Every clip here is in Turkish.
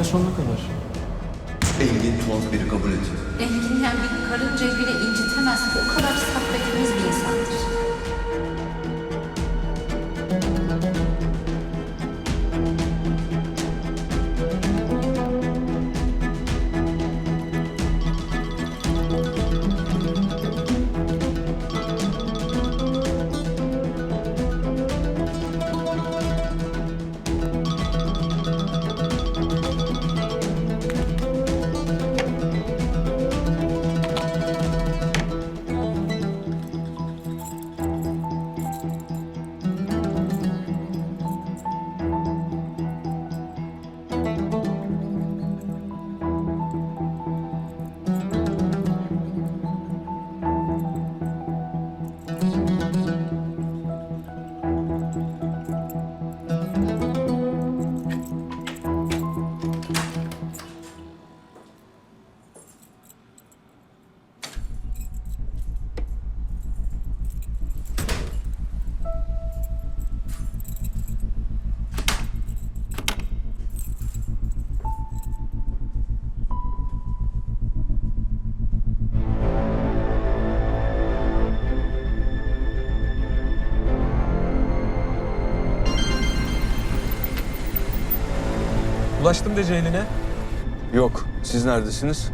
Dinle sonuna kadar. Engin tuhaf biri kabul et. Enginleyen bir karıncayı bile incitemez. O kadar saf ve temiz bir insandır. Ulaştım de Ceylin'e. Yok. Siz neredesiniz?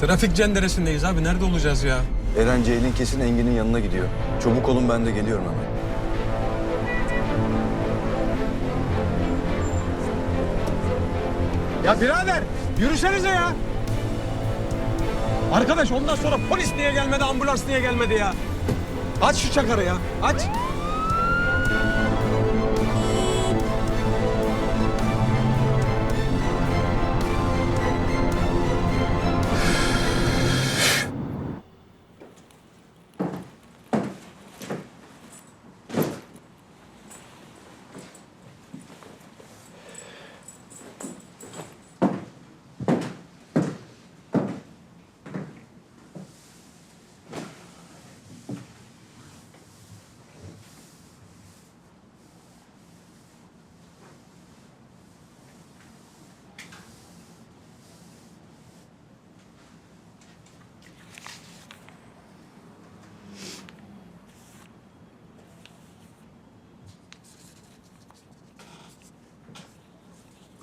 Trafik cenderesindeyiz abi. Nerede olacağız ya? Eren Ceylin kesin Engin'in yanına gidiyor. Çabuk olun ben de geliyorum hemen. Ya birader yürüsenize ya. Arkadaş ondan sonra polis niye gelmedi, ambulans niye gelmedi ya? Aç şu çakarı ya, aç.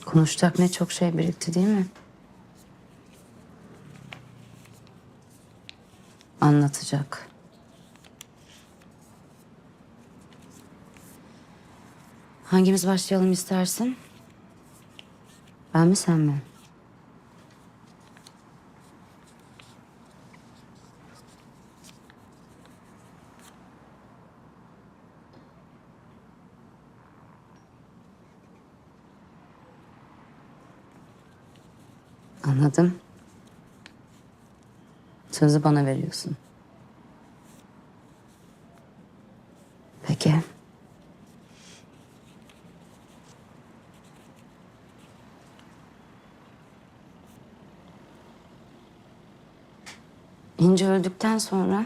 Konuşacak ne çok şey birikti değil mi? Anlatacak. Hangimiz başlayalım istersin? Ben mi sen mi? Anladım. Sözü bana veriyorsun. Peki. İnce öldükten sonra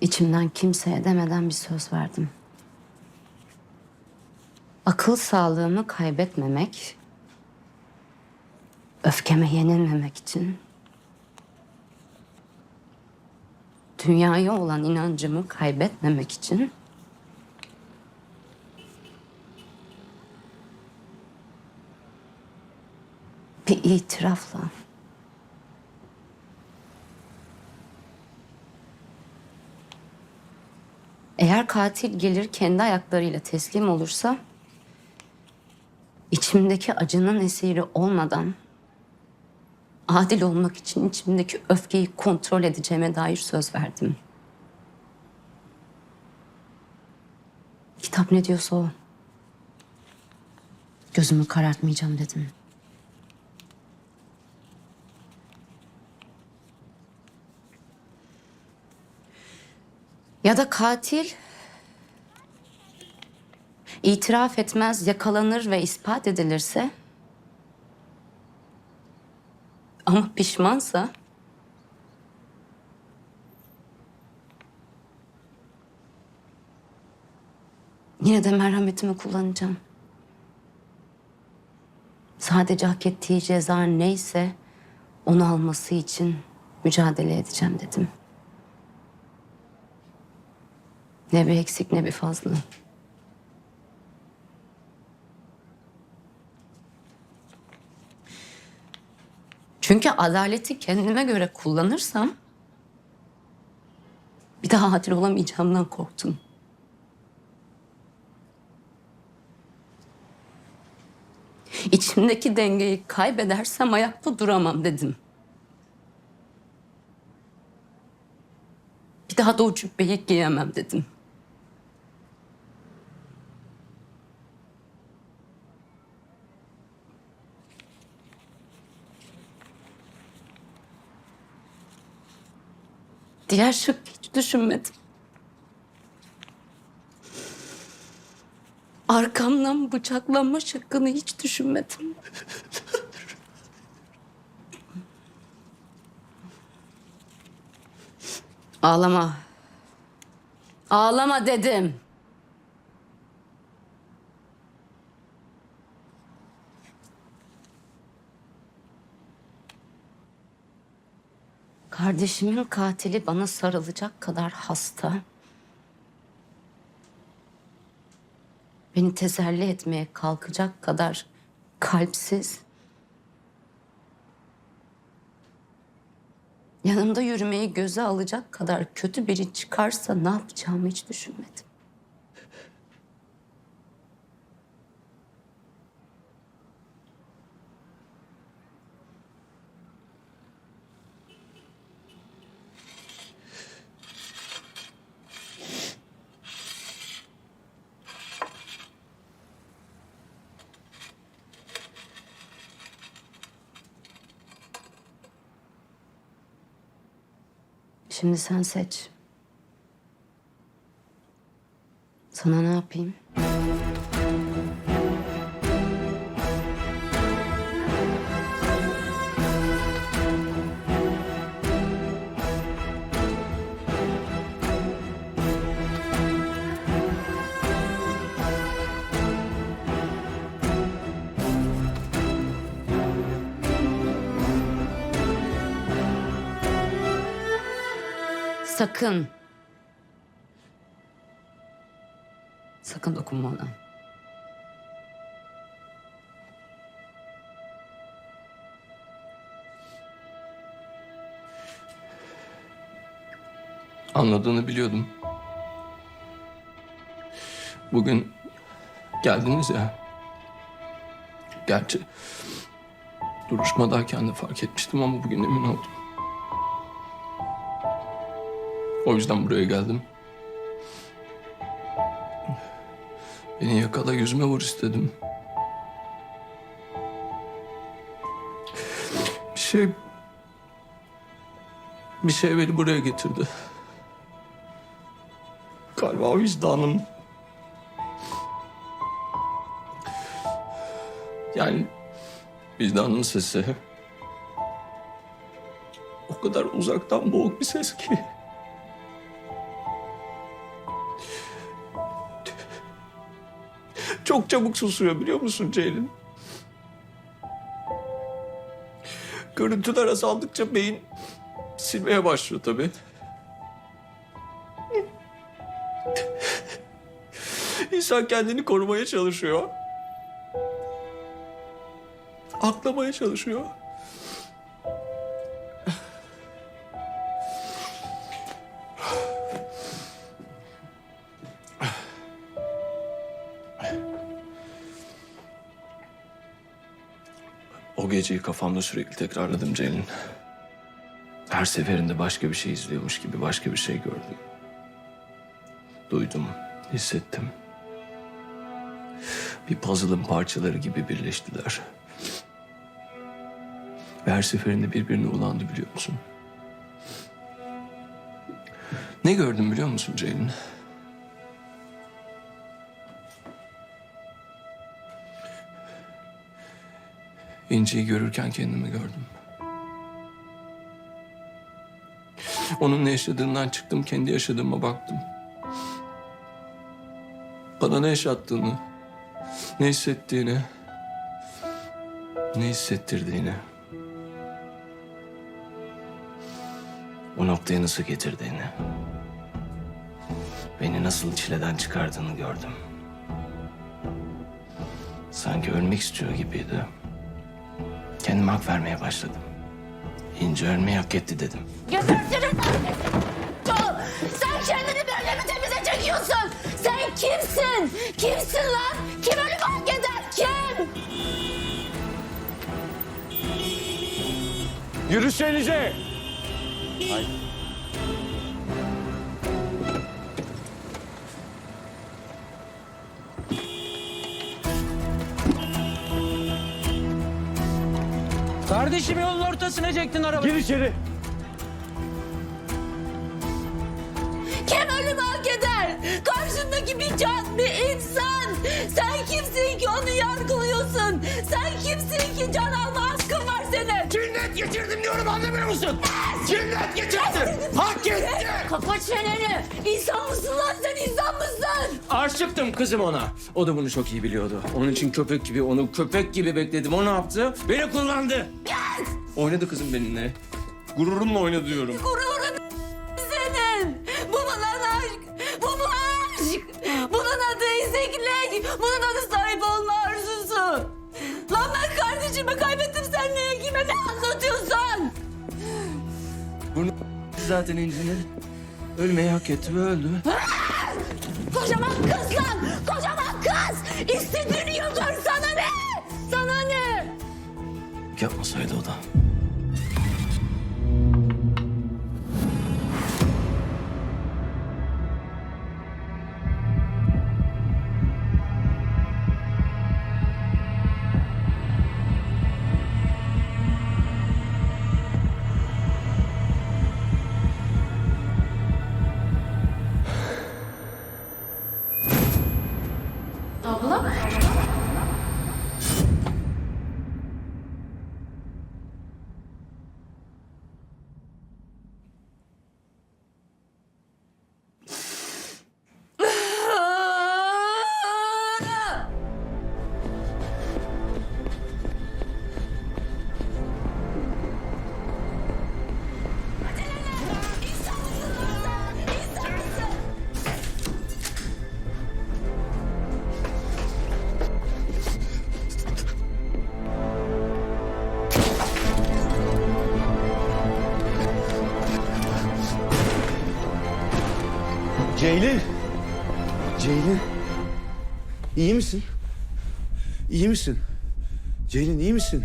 içimden kimseye demeden bir söz verdim. Akıl sağlığımı kaybetmemek öfkeme yenilmemek için. Dünyaya olan inancımı kaybetmemek için. Bir itirafla. Eğer katil gelir kendi ayaklarıyla teslim olursa içimdeki acının esiri olmadan adil olmak için içimdeki öfkeyi kontrol edeceğime dair söz verdim. Kitap ne diyorsa o. Gözümü karartmayacağım dedim. Ya da katil itiraf etmez, yakalanır ve ispat edilirse ama pişmansa yine de merhametimi kullanacağım. Sadece hak ettiği ceza neyse onu alması için mücadele edeceğim dedim. Ne bir eksik ne bir fazla. Çünkü adaleti kendime göre kullanırsam bir daha adil olamayacağımdan korktum. İçimdeki dengeyi kaybedersem ayakta duramam dedim. Bir daha da o cübbeyi giyemem dedim. Diğer şık hiç düşünmedim. Arkamdan bıçaklanma şıkkını hiç düşünmedim. Ağlama. Ağlama dedim. Kardeşimin katili bana sarılacak kadar hasta. Beni teselli etmeye kalkacak kadar kalpsiz. Yanımda yürümeyi göze alacak kadar kötü biri çıkarsa ne yapacağımı hiç düşünmedim. Şimdi sen seç. Sana ne yapayım? Sakın. Sakın dokunma ona. Anladığını biliyordum. Bugün geldiniz ya. Gerçi duruşmadayken de fark etmiştim ama bugün emin oldum. O yüzden buraya geldim. Beni yakala yüzüme vur istedim. Bir şey... Bir şey beni buraya getirdi. Galiba vicdanım. Yani vicdanın sesi. O kadar uzaktan boğuk bir ses ki. Çok çabuk susuyor biliyor musun Ceylin? Görüntüler azaldıkça beyin silmeye başlıyor tabii. İnsan kendini korumaya çalışıyor. Aklamaya çalışıyor. Geceyi kafamda sürekli tekrarladım Ceylin. Her seferinde başka bir şey izliyormuş gibi başka bir şey gördüm. Duydum, hissettim. Bir puzzle'ın parçaları gibi birleştiler. Ve her seferinde birbirine ulandı biliyor musun? Ne gördüm biliyor musun Ceylin? İnci'yi görürken kendimi gördüm. Onun ne yaşadığından çıktım, kendi yaşadığıma baktım. Bana ne yaşattığını, ne hissettiğini, Ne hissettirdiğini. O noktaya nasıl getirdiğini. Beni nasıl çileden çıkardığını gördüm. Sanki ölmek istiyor gibiydi. Kendime hak vermeye başladım. İnce ölmeyi hak etti dedim. Gebertirim Joel, sen kendini böyle mi temize çekiyorsun? Sen kimsin? Kimsin lan? Kim ölümü hak eder? Kim? Yürüsenize. Kardeşim yolun ortasına çektin arabayı. Gir içeri. Kim ölümü hak eder? Karşındaki bir can, bir insan. Sen kimsin ki onu yargılıyorsun? Sen kimsin ki can alma hakkın var senin? Cinnet geçirdim diyorum anlamıyor musun? Cinnet geçirdim. Hak etti. Kapat çeneni. İnsan mısın lan sen insan mısın? Aşıktım kızım ona. O da bunu çok iyi biliyordu. Onun için köpek gibi, onu köpek gibi bekledim. O ne yaptı? Beni kullandı. Oynadı kızım benimle. Gururumla oynadı diyorum. Gururun senin. Bu lan aşk? Bu mu aşk? Bunun adı izeklik. Bunun adı sahip olma arzusu. Lan ben kardeşimi kaybettim sen neye kime ne anlatıyorsun? Bunu zaten incinin. Ölmeyi hak etti ve öldü. Kocaman kız lan. Kocaman kız. İstediğini yapar sana ne? Sana ne? Yapmasaydı o da. İyi misin? İyi misin? Ceylin iyi misin?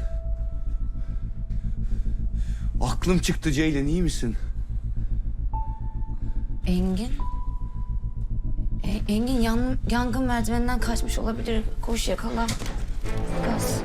Aklım çıktı Ceylin iyi misin? Engin? E, Engin yan, yangın merdiveninden kaçmış olabilir. Koş yakala. Gaz.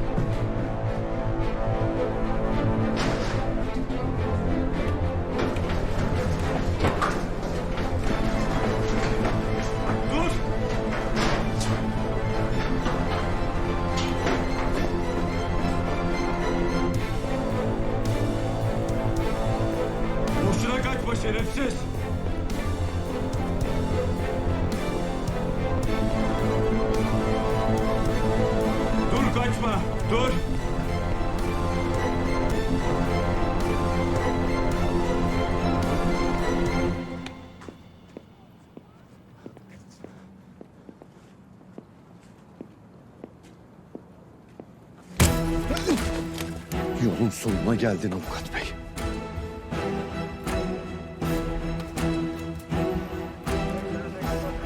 Yolun sonuna geldin avukat bey.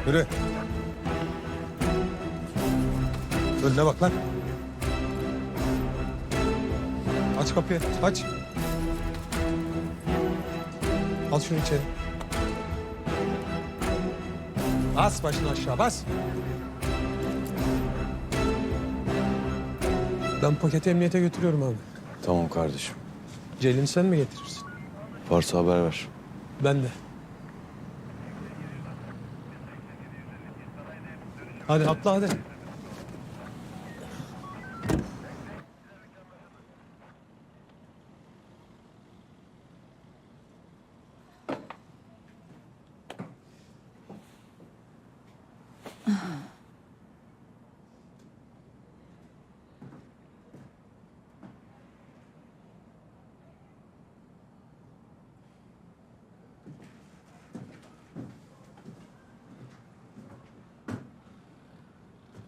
Yürü. Önüne bak lan. Aç kapıyı, aç. Al şunu içeri. Bas başını aşağı, bas. Ben paketi emniyete götürüyorum abi. Tamam kardeşim. Ceylin sen mi getirirsin? Varsa haber ver. Ben de. Hadi atla hadi.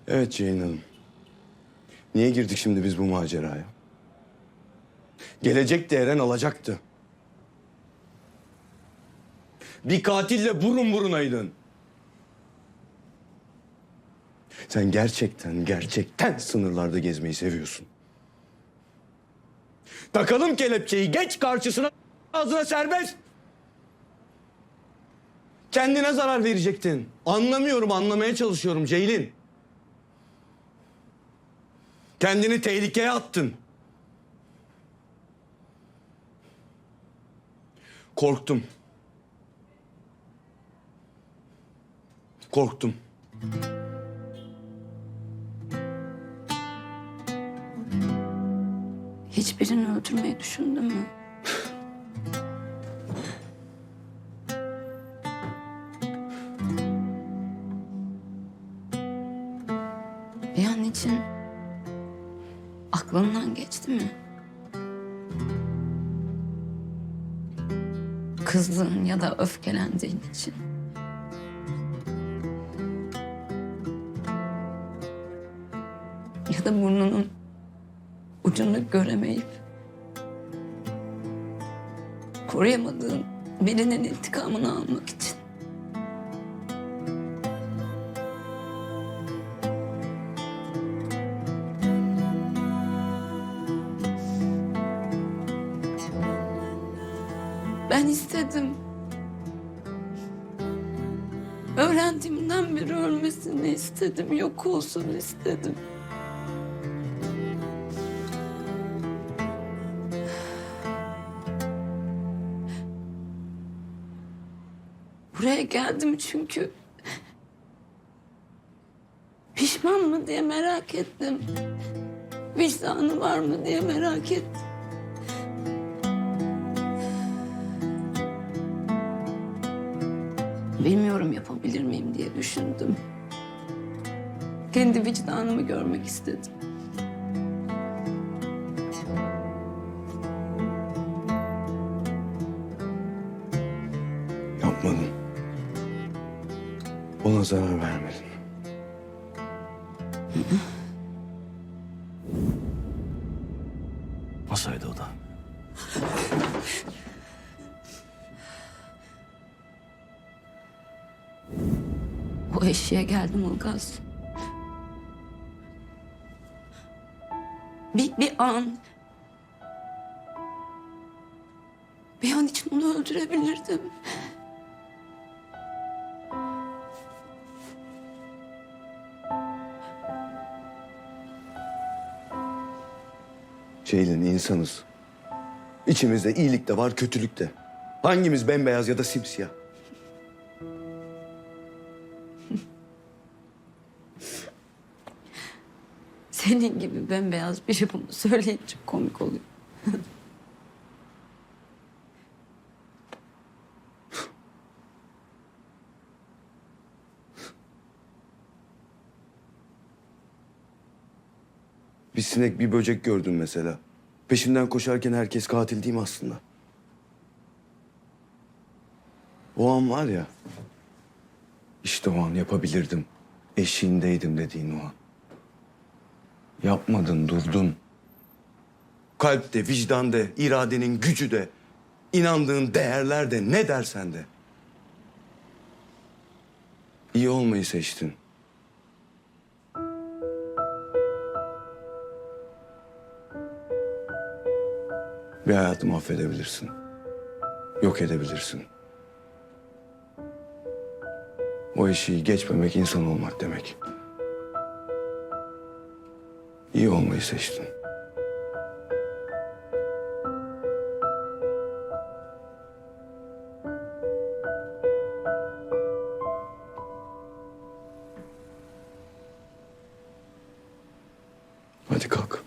Evet Ceylin Hanım. Niye girdik şimdi biz bu maceraya? Gelecekti Eren alacaktı. Bir katille burun burunaydın. Sen gerçekten, gerçekten sınırlarda gezmeyi seviyorsun. Takalım kelepçeyi, geç karşısına, ağzına serbest. Kendine zarar verecektin. Anlamıyorum, anlamaya çalışıyorum Ceylin. Kendini tehlikeye attın. Korktum. Korktum. Hiçbirini öldürmeyi düşündün mü? Kızdığın ya da öfkelendiğin için. Ya da burnunun ucunu göremeyip koruyamadığın birinin intikamını almak için. İstedim, yok olsun istedim. Buraya geldim çünkü pişman mı diye merak ettim. Vicdanı var mı diye merak ettim. Bilmiyorum yapabilir miyim diye düşündüm. Kendi vicdanımı görmek istedim. Yapmadın. Ona zarar vermedin. Masaydı o da. O eşiğe geldim Ilgaz. Bir, bir an... Bir an için onu öldürebilirdim. Ceylin insanız. İçimizde iyilik de var, kötülük de. Hangimiz bembeyaz ya da simsiyah? Senin gibi bembeyaz biri bunu söyleyince komik oluyor. Bir sinek, bir böcek gördün mesela. Peşinden koşarken herkes katil değil mi aslında? O an var ya... işte o an yapabilirdim. Eşiğindeydim dediğin o an. Yapmadın, durdun. Kalpte, vicdanda, iradenin gücü de... inandığın değerler de ne dersen de. İyi olmayı seçtin. Bir hayatı mahvedebilirsin. Yok edebilirsin. O eşiği geçmemek insan olmak demek. İyi olmayı seçtin. Hadi kalk.